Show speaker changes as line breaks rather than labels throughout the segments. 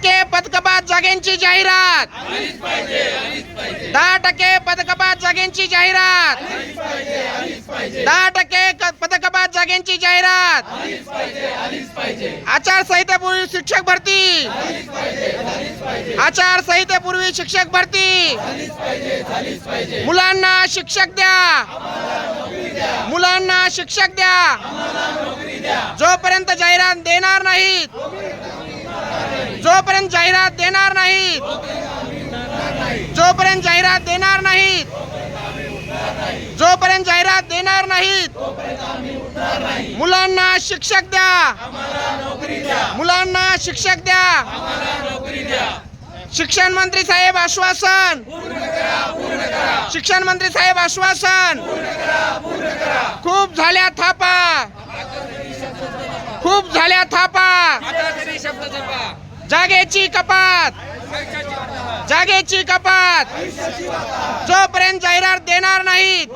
टक्के पदकपात जागेंची जाहिरात. दहा टक्के पदकपात जागेंची जाहिरात. दहा टक्के क- पदकपात जागेंची जाहिरात. आचारसंहितेपूर्वी शिक्षक भरती. आचारसंहितेपूर्वी शिक्षक भरती. मुलांना शिक्षक द्या. मुलांना शिक्षक द्या. जोपर्यंत जाहिरात देणार नाहीत जोपर्यंत जाहिरात देणार नाहीत जोपर्यंत जाहिरात देणार नाहीत जोपर्यंत जाहिरात देणार नाहीत मुलांना शिक्षक द्या. मुलांना शिक्षक द्या. शिक्षण मंत्री साहेब आश्वासन. शिक्षण मंत्री साहेब आश्वासन. खूप झाल्या थापा. खूप झाल्या थापा. जागेची कपात. जागेची कपात. जोपर्यंत जाहिरात देणार नाहीत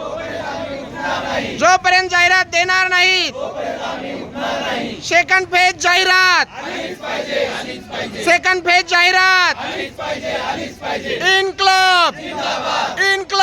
जोपर्यंत जाहिरात देणार नाहीत सेकंड फेज जाहिरात. सेकंड फेज जाहिरात. इनक्लब इनक्लब इनक्लब